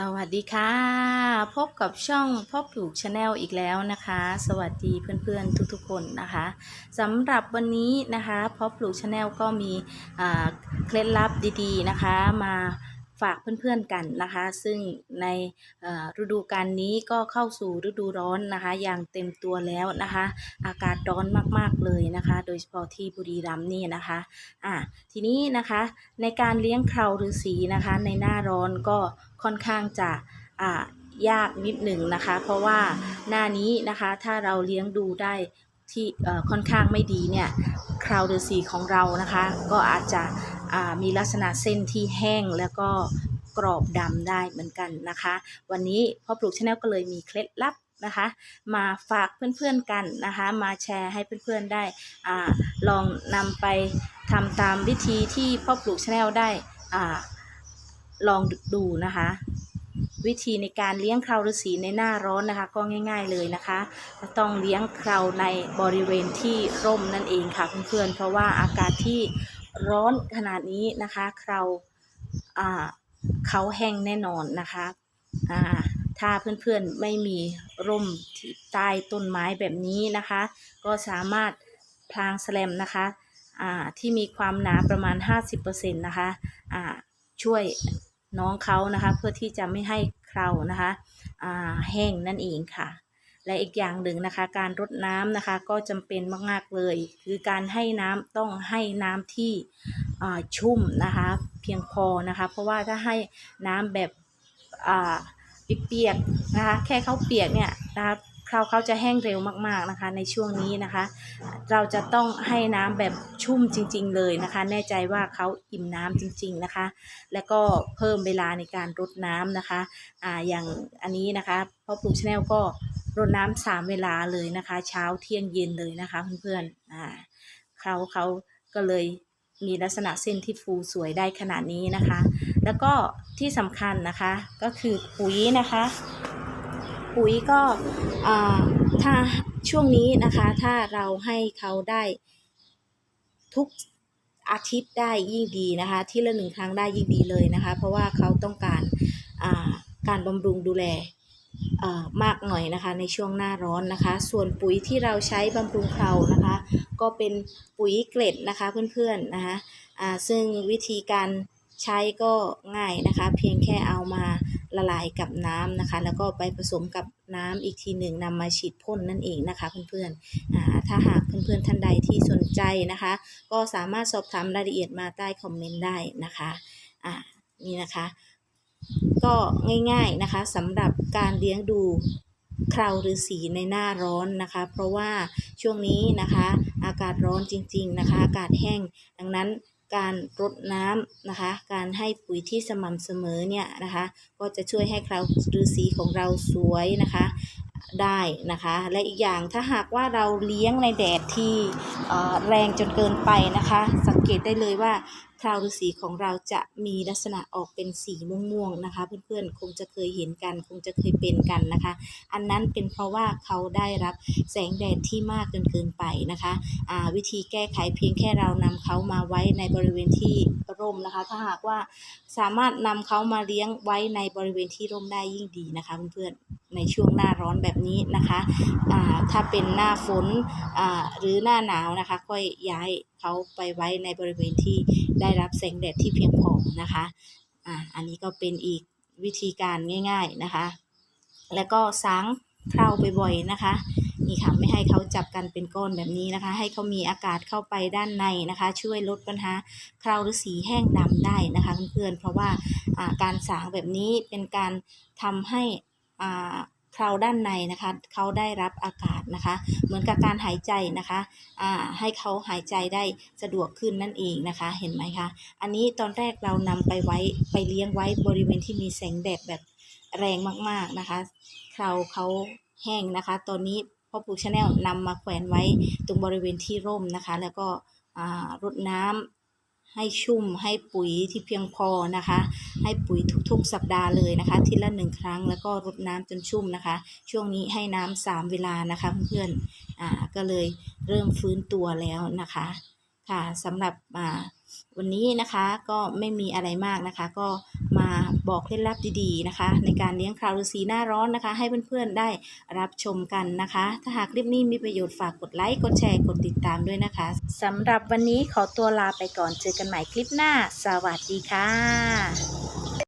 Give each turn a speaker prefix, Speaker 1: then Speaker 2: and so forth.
Speaker 1: สวัสดีค่ะ พบกับช่องพ่อปลูกชาแนลอีกแล้วนะคะ สวัสดีเพื่อนๆทุกๆคนนะคะสำหรับวันนี้นะคะพ่อปลูกชาแนลก็มีเคล็ดลับดีๆนะคะมา ฝากเพื่อนๆกันนะคะ ซึ่งในฤดูกาลนี้ก็เข้าสู่ฤดูร้อนนะคะ อย่างเต็มตัวแล้วนะคะ อากาศร้อนมากๆเลยนะคะ โดยเฉพาะที่บุรีรัมย์นี่นะคะอ่าทีนี้นะคะในการเลี้ยงเคราฤาษีนะคะ ในหน้าร้อนก็ค่อนข้างจะอ่ายากนิดหนึ่งนะคะ เพราะว่าหน้านี้นะคะถ้าเราเลี้ยงดูได้ที่ค่อนข้างไม่ดีเนี่ยคราวฤาษีของเรานะคะ ก็อาจจะ มีลักษณะเส้นที่แห้งแล้วก็กรอบดำได้เหมือนกันนะคะ วันนี้พ่อปลูกชาแนลก็เลยมีเคล็ดลับนะคะ มาฝากเพื่อนๆกันนะคะ มาแชร์ให้เพื่อนๆได้อาลองนำไปทำตามวิธีที่พ่อปลูกชาแนลได้อาลองดูนะคะ วิธีในการเลี้ยงคราวฤาษีในหน้าร้อนนะคะ ก็ง่าย ๆเลยนะคะ ต้องเลี้ยงคราวในบริเวณที่ร่มนั่นเองค่ะเพื่อนๆเพราะว่าอากาศที่ ร้อนขนาดนี้นะคะเราเขาแห้งแน่นอนนะคะอ่าถ้าเพื่อนๆไม่มีร่มที่ใต้ต้นไม้แบบนี้นะคะ ก็สามารถพลางแสลมนะคะที่มีความหนาประมาณ 50%นะคะช่วยน้องเขานะคะ เพื่อที่จะไม่ให้เครานะคะแห้งนั่นเองค่ะ และอีกอย่างหนึ่งนะคะ การรดน้ำนะคะก็จำเป็นมาก ๆ เลย คือการให้น้ำต้องให้น้ำที่ชุ่มนะคะ เพียงพอนะคะ เพราะว่าถ้าให้น้ำแบบเปียกๆนะคะ แค่เขาเปียกเนี่ยนะคะเขาเขาจะแห้งเร็วมากๆนะคะ ในช่วงนี้นะคะ เราจะต้องให้น้ำแบบชุ่มจริง ๆ เลยนะคะ แน่ใจว่าเขาอิ่มน้ำจริง ๆนะคะ แล้วก็เพิ่มเวลาในการรดน้ำนะคะอ่าอย่างอันนี้นะคะพ่อปลูกชาแนลก็ รดน้ำสามเวลาเลยนะคะ เช้าเที่ยงเย็นเลยนะคะเพื่อนๆอ่าเขาเขาก็เลยมีลักษณะเส้นที่ฟูสวยได้ขนาดนี้นะคะ แล้วก็ที่สำคัญนะคะก็คือปุ๋ยนะคะ ปุ๋ยก็ถ้าช่วงนี้นะคะถ้าเราให้เขาได้ทุกอาทิตย์ได้ยิ่งดีนะคะ ที่ละหนึ่งครั้งได้ยิ่งดีเลยนะคะ เพราะว่าเขาต้องการการบำรุงดูแล มากหน่อยนะคะในช่วงหน้าร้อนนะคะ ส่วนปุ๋ยที่เราใช้บำรุงเขานะคะ ก็เป็นปุ๋ยเกล็ดนะคะเพื่อนๆนะคะอ่าซึ่งวิธีการใช้ก็ง่ายนะคะ เพียงแค่เอามาละลายกับน้ำนะคะ แล้วก็ไปผสมกับน้ำอีกทีหนึ่งนำมาฉีดพ่นนั่นเองนะคะเพื่อนๆอ่าถ้าหากเพื่อนๆท่านใดที่สนใจนะคะ ก็สามารถสอบถามรายละเอียดมาใต้คอมเมนต์ได้นะคะอ่านี่นะคะ ก็ง่ายๆนะคะสำหรับการเลี้ยงดูคราวฤาษีในหน้าร้อนนะคะ เพราะว่าช่วงนี้นะคะ อากาศร้อนจริง ๆนะคะ อากาศแห้ง ดังนั้นการรดน้ำนะคะ การให้ปุ๋ยที่สม่ำเสมอเนี่ยนะคะ ก็จะช่วยให้คราวฤาษีของเราสวยนะคะได้นะคะ และอีกอย่างถ้าหากว่าเราเลี้ยงในแดดที่อ่อแรงจนเกินไปนะคะ สังเกตได้เลยว่า ราวฤาษีของเราจะมีลักษณะออกเป็นสีม่วงๆนะคะ เพื่อนๆคงจะเคยเห็นกัน คงจะเคยเป็นกันนะคะ อันนั้นเป็นเพราะว่าเขาได้รับแสงแดดที่มากเกินเกินไปนะคะอ่าวิธีแก้ไขเพียงแค่เรานำเขามาไว้ในบริเวณที่ร่มนะคะ ถ้าหากว่าสามารถนำเขามาเลี้ยงไว้ในบริเวณที่ร่มได้ยิ่งดีนะคะเพื่อนๆในช่วงหน้าร้อนแบบนี้นะคะอ่าถ้าเป็นหน้าฝนหรือหน้าหนาวนะคะ ค่อยย้ายเขาไปไว้ในบริเวณที่ได้รับแสงแดดที่เพียงพอนะคะอ่าอันนี้ก็เป็นอีกวิธีการง่าย ๆนะคะ แล้วก็สางเคราบ่อยๆนะคะนี่ค่ะไม่ให้เขาจับกันเป็นก้อนแบบนี้นะคะ ให้เขามีอากาศเข้าไปด้านในนะคะ ช่วยลดปัญหาเคราหรือสีแห้งดำได้นะคะเพื่อนๆเพราะว่าอ่าการสางแบบนี้เป็นการทำให้อ่า เคราด้านในนะคะเขาได้รับอากาศนะคะ เหมือนกับการหายใจนะคะอ่าให้เขาหายใจได้สะดวกขึ้นนั่นเองนะคะ เห็นไหมคะอันนี้ตอนแรกเรานำไปไว้ไปเลี้ยงไว้บริเวณที่มีแสงแดดแบบแรงมากๆนะคะเคราเขาแห้งนะคะ ตอนนี้พ่อปลูกชาแนลนำมาแขวนไว้ตรงบริเวณที่ร่มนะคะ แล้วก็อ่ารดน้ำ ให้ชุ่มให้ปุ๋ยที่เพียงพอนะคะ ให้ปุ๋ยทุกๆ สัปดาห์เลยนะคะ ทีละหนึ่งครั้งแล้วก็รดน้ำจนชุ่มนะคะ ช่วงนี้ให้น้ำสามเวลานะคะเพื่อนๆอ่าก็เลยเริ่มฟื้นตัวแล้วนะคะค่ะสำหรับอ่าวันนี้นะคะก็ไม่มีอะไรมากนะคะ ก็ มาบอกเคล็ดลับดีๆนะคะ ในการเลี้ยงคราวฤาษีหน้าร้อนนะคะ ให้เพื่อนๆได้รับชมกันนะคะ ถ้าหากคลิปนี้มีประโยชน์ฝากกดไลค์กดแชร์กดติดตามด้วยนะคะสำหรับวันนี้ขอตัวลาไปก่อนเจอกันใหม่คลิปหน้า สวัสดีค่ะ